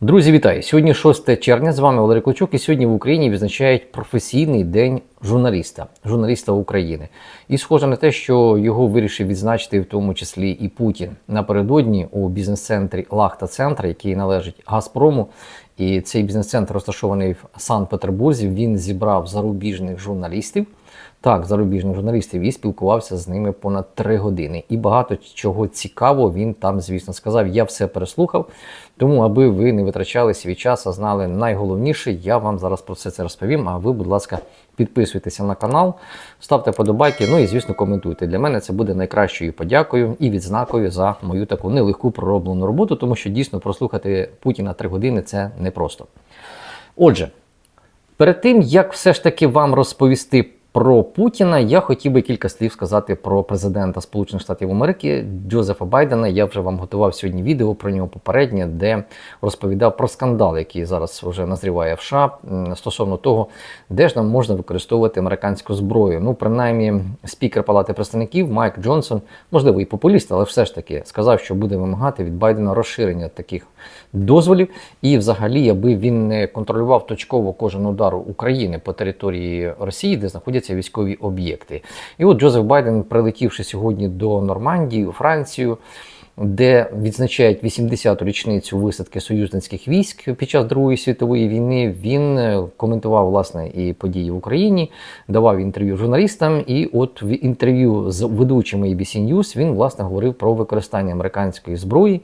Друзі, вітаю! Сьогодні 6 червня. З вами Валерій Клочок, і сьогодні в Україні відзначають професійний день журналіста, журналіста України. І схоже на те, що його вирішив відзначити в тому числі і Путін напередодні у бізнес-центрі Лахта Центр, який належить Газпрому. І цей бізнес-центр розташований в Санкт-Петербурзі. Він зібрав зарубіжних журналістів. Так, зарубіжних журналістів і спілкувався з ними понад три години. І багато чого цікавого він там, звісно, сказав. Я все переслухав. Тому, аби ви не витрачали свій час, а знали найголовніше, я вам зараз про все це розповім. А ви, будь ласка, підписуйтеся на канал, ставте подобайки, ну і звісно, коментуйте. Для мене це буде найкращою подякою і відзнакою за мою таку нелегку пророблену роботу, тому що дійсно прослухати Путіна три години це непросто. Отже, перед тим як все ж таки вам розповісти про Путіна, я хотів би кілька слів сказати про президента Сполучених Штатів Америки Джозефа Байдена. Я вже вам готував сьогодні відео про нього попереднє, де розповідав про скандал, який зараз вже назріває в США стосовно того, де ж нам можна використовувати американську зброю. Ну, принаймні, спікер Палати представників Майк Джонсон, можливо, і популіст, але все ж таки сказав, що буде вимагати від Байдена розширення таких дозволів, і взагалі, аби він не контролював точково кожен удар України по території Росії, де знаходяться військові об'єкти. І от Джозеф Байден, прилетівши сьогодні до Нормандії у Францію. Де відзначають 80-ту річницю висадки союзницьких військ під час Другої світової війни, він е, коментував власне і події в Україні, давав інтерв'ю журналістам. І от в інтерв'ю з ведучими ABC News він власне говорив про використання американської зброї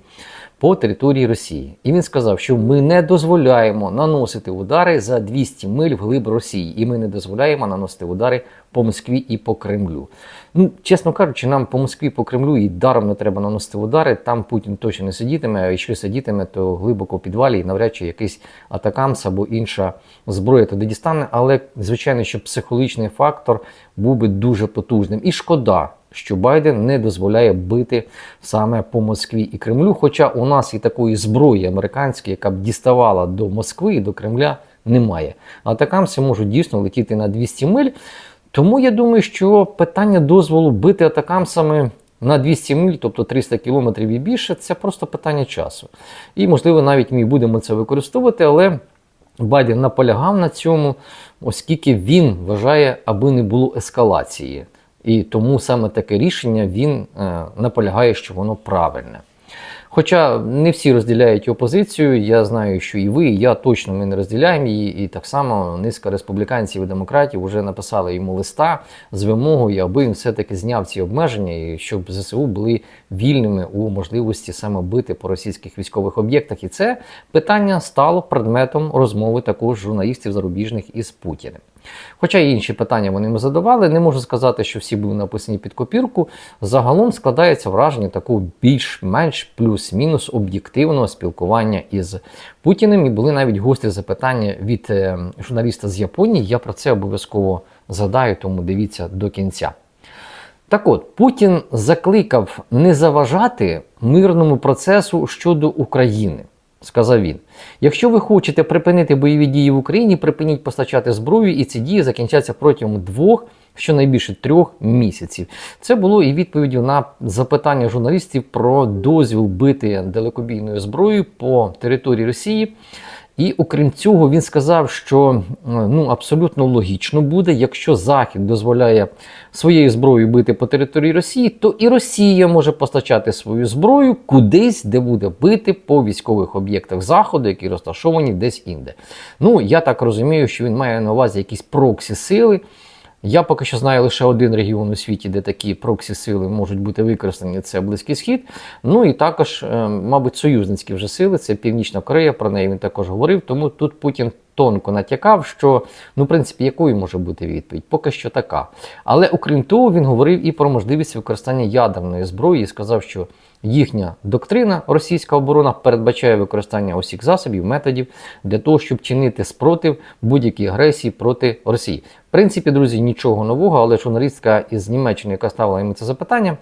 по території Росії. І він сказав, що ми не дозволяємо наносити удари за 200 миль вглиб Росії, і ми не дозволяємо наносити удари по Москві і по Кремлю. Ну, чесно кажучи, нам по Москві, по Кремлю і даром не треба наносити удари. Там Путін точно не сидітиме, а якщо сидітиме, то глибоко в підвалі і навряд чи якийсь атакамс або інша зброя туди дістане. Але звичайно, що психологічний фактор був би дуже потужним. І шкода, що Байден не дозволяє бити саме по Москві і Кремлю. Хоча у нас і такої зброї американської, яка б діставала до Москви і до Кремля, немає. Атакамси можуть дійсно летіти на 200 миль. Тому я думаю, що питання дозволу бити атакамсами на 200 миль, тобто 300 кілометрів і більше, це просто питання часу. І, можливо, навіть ми будемо це використовувати, але Байден наполягав на цьому, оскільки він вважає, аби не було ескалації. І тому саме таке рішення він е, наполягає, що воно правильне. Хоча не всі розділяють його позицію, я знаю, що і ви, і я точно ми не розділяємо її, і так само низка республіканців і демократів вже написали йому листа з вимогою, аби він все-таки зняв ці обмеження, і щоб ЗСУ були вільними у можливості саме бити по російських військових об'єктах. І це питання стало предметом розмови також журналістів зарубіжних із Путіним. Хоча і інші питання вони йому задавали, не можу сказати, що всі були написані під копірку. Загалом складається враження такого більш-менш плюс-мінус об'єктивного спілкування із Путіним. І були навіть гості запитання від е, журналіста з Японії. Я про це обов'язково згадаю, тому дивіться до кінця. Так от, Путін закликав не заважати мирному процесу щодо України. Сказав він: якщо ви хочете припинити бойові дії в Україні, припиніть постачати зброю, і ці дії закінчаться протягом двох, щонайбільше трьох місяців. Це було і відповіддю на запитання журналістів про дозвіл бити далекобійною зброєю по території Росії. І окрім цього, він сказав, що ну абсолютно логічно буде, якщо Захід дозволяє своєю зброєю бити по території Росії, то і Росія може постачати свою зброю кудись, де буде бити по військових об'єктах Заходу, які розташовані десь інде. Ну я так розумію, що він має на увазі якісь проксі сили. Я поки що знаю лише один регіон у світі, де такі проксі-сили можуть бути використані. Це Близький Схід. Ну і також, е, мабуть, союзницькі вже сили, це Північна Корея, про неї він також говорив. Тому тут Путін тонко натякав, що, ну, в принципі, якою може бути відповідь? Поки що така. Але окрім того, він говорив і про можливість використання ядерної зброї і сказав, що їхня доктрина, російська оборона, передбачає використання усіх засобів, методів для того, щоб чинити спротив будь-якій агресії проти Росії. В принципі, друзі, нічого нового, але журналістка із Німеччини, яка ставила йому це запитання,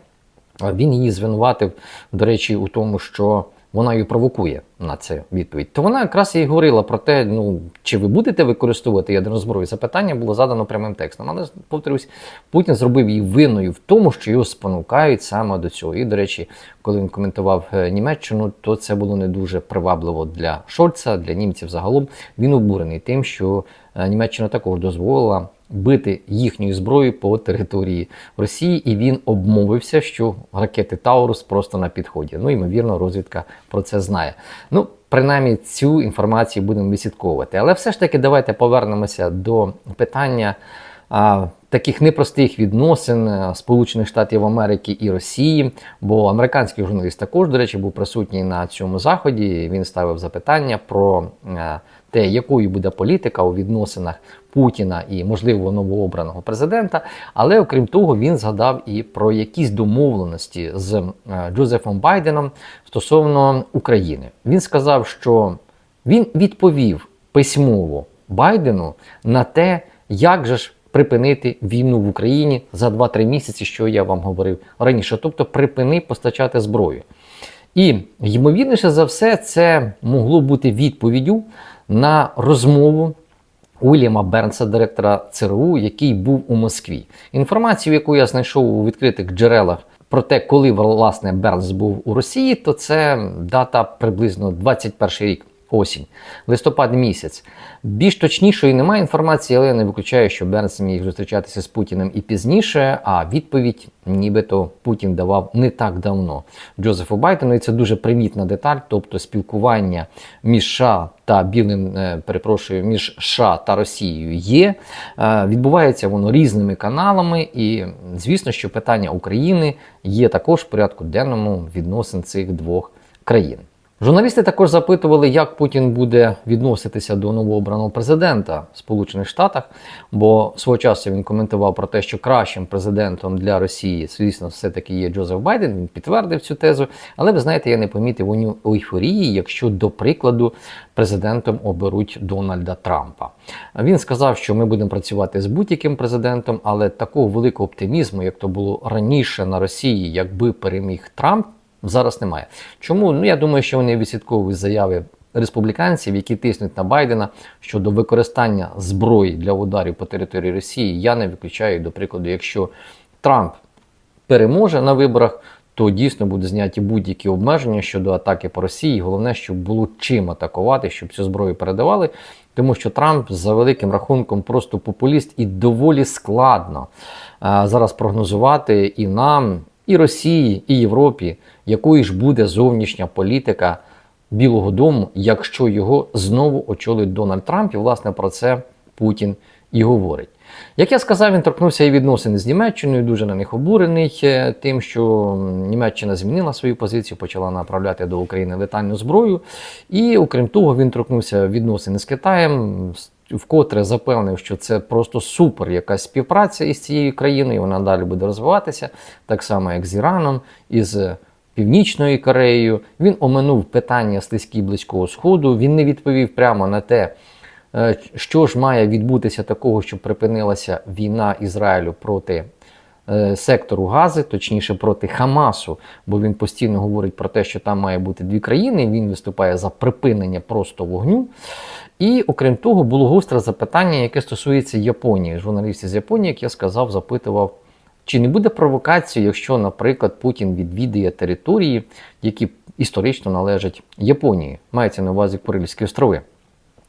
він її звинуватив, до речі, у тому, що вона її провокує на це відповідь. То вона якраз і говорила про те, ну чи ви будете використовувати ядерну зброю. Запитання було задано прямим текстом. Але повторюсь, Путін зробив її винною в тому, що його спонукають саме до цього. І, до речі, коли він коментував е, Німеччину, то це було не дуже привабливо для Шольца, для німців загалом. Він обурений тим, що е, Німеччина також дозволила бити їхньою зброєю по території Росії, і він обмовився, що ракети Таурус просто на підході. Ну, ймовірно, розвідка про це знає. Ну, принаймні, цю інформацію будемо відслідковувати. Але все ж таки, давайте повернемося до питання. Таких непростих відносин е, Сполучених Штатів Америки і Росії, бо американський журналіст також, до речі, був присутній на цьому заході. Він ставив запитання про е, те, якою буде політика у відносинах Путіна і, можливо, новообраного президента. Але окрім того, він згадав і про якісь домовленості з е, Джозефом Байденом стосовно України. Він сказав, що він відповів письмово Байдену на те, як же ж припинити війну в Україні за 2-3 місяці, що я вам говорив раніше, тобто припини постачати зброю. І ймовірніше за все, це могло бути відповіддю на розмову Уільяма Бернса, директора ЦРУ, який був у Москві. Інформацію, яку я знайшов у відкритих джерелах про те, коли власне Бернс був у Росії, то це дата приблизно 21 рік. Осінь, листопад місяць. Більш точнішої немає інформації, але я не виключаю, що Бернс міг зустрічатися з Путіним і пізніше. А відповідь, нібито Путін давав не так давно Джозефу Байдену. І це дуже примітна деталь, тобто спілкування між США та білим, е, перепрошую, між США та Росією є. Е, Відбувається воно різними каналами, і звісно, що питання України є також в порядку денному відносин цих двох країн. Журналісти також запитували, як Путін буде відноситися до новообраного президента в Сполучених Штатах, бо свого часу він коментував про те, що кращим президентом для Росії, звісно, все-таки є Джозеф Байден. Він підтвердив цю тезу. Але ви знаєте, я не помітив ейфорії, якщо до прикладу президентом оберуть Дональда Трампа. Він сказав, що ми будемо працювати з будь-яким президентом, але такого великого оптимізму, як то було раніше на Росії, якби переміг Трамп зараз немає. Чому? Ну я думаю, що вони відслідковують заяви республіканців, які тиснуть на Байдена щодо використання зброї для ударів по території Росії. Я не виключаю, до прикладу, якщо Трамп переможе на виборах. То дійсно буде зняті будь-які обмеження щодо атаки по Росії. Головне, щоб було чим атакувати, щоб цю зброю передавали. Тому що Трамп за великим рахунком просто популіст і доволі складно а, зараз прогнозувати і нам, і Росії, і Європі, якою ж буде зовнішня політика Білого Дому, якщо його знову очолить Дональд Трамп, і власне про це Путін і говорить. Як я сказав, він торкнувся і відносини з Німеччиною, дуже на них обурений е, тим, що Німеччина змінила свою позицію, почала направляти до України летальну зброю. І окрім того, він торкнувся відносини з Китаєм, вкотре запевнив, що це просто супер якась співпраця із цією країною. Вона далі буде розвиватися, так само як з Іраном, із Північною Кореєю. Він оминув питання слизькі близького сходу. Він не відповів прямо на те. Е, що ж має відбутися такого, щоб припинилася війна Ізраїлю проти сектору Гази, точніше проти Хамасу, бо він постійно говорить про те, що там має бути дві країни. Він виступає за припинення просто вогню. І окрім того, було гостре запитання, яке стосується Японії. Журналіст з Японії, як я сказав, запитував. Чи не буде провокації, якщо, наприклад, Путін відвідує території, які історично належать Японії, мається на увазі Курильські острови?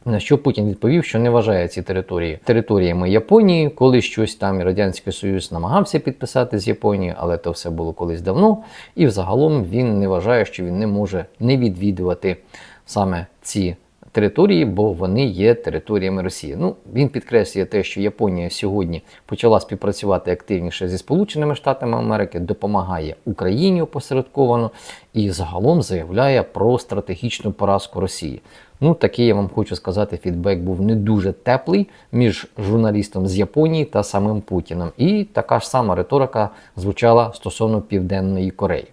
На що Путін відповів, що не вважає ці території територіями Японії, коли щось там і Радянський Союз намагався підписати з Японією, але то все було колись давно. І взагалом він не вважає, що він не може не відвідувати саме ці території, бо вони є територіями Росії. Ну він підкреслює те, що Японія сьогодні почала співпрацювати активніше зі Сполученими Штатами Америки, допомагає Україні опосередковано і загалом заявляє про стратегічну поразку Росії. Ну, такий я вам хочу сказати, фідбек був не дуже теплий між журналістом з Японії та самим Путіним. І така ж сама риторика звучала стосовно Південної Кореї.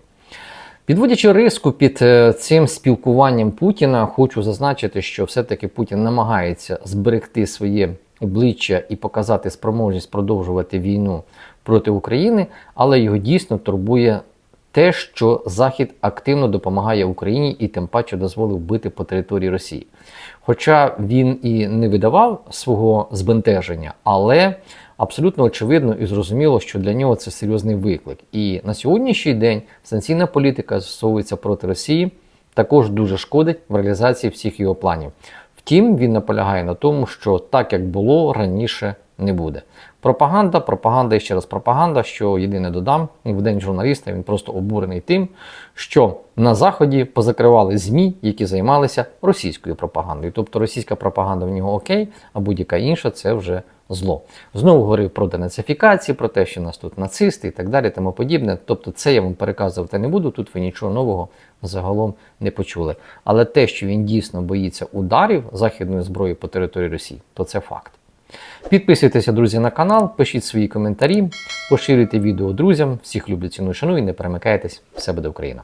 Підводячи риску під е, цим спілкуванням Путіна, хочу зазначити, що все-таки Путін намагається зберегти своє обличчя і показати спроможність продовжувати війну проти України, але його дійсно турбує те, що Захід активно допомагає Україні і тим паче дозволив бити по території Росії. Хоча він і не видавав свого збентеження, але абсолютно очевидно і зрозуміло, що для нього це серйозний виклик. І на сьогоднішній день санкційна політика застосовується проти Росії, також дуже шкодить в реалізації всіх його планів. Втім, він наполягає на тому, що так як було раніше, не буде. Пропаганда, пропаганда і ще раз пропаганда. Що єдине додам в день журналіста він просто обурений тим, що на заході позакривали змі, які займалися російською пропагандою. Тобто російська пропаганда в нього окей, а будь-яка інша це вже зло. Знову говорив про денацифікації, про те, що нас тут нацисти і так далі, тому подібне. Тобто, це я вам переказувати не буду. Тут ви нічого нового загалом не почули. Але те, що він дійсно боїться ударів західної зброї по території Росії, то це факт. Підписуйтеся, друзі, на канал, пишіть свої коментарі, поширюйте відео друзям. Всіх люблю, ціную, шаную і не перемикайтесь. Все буде Україна!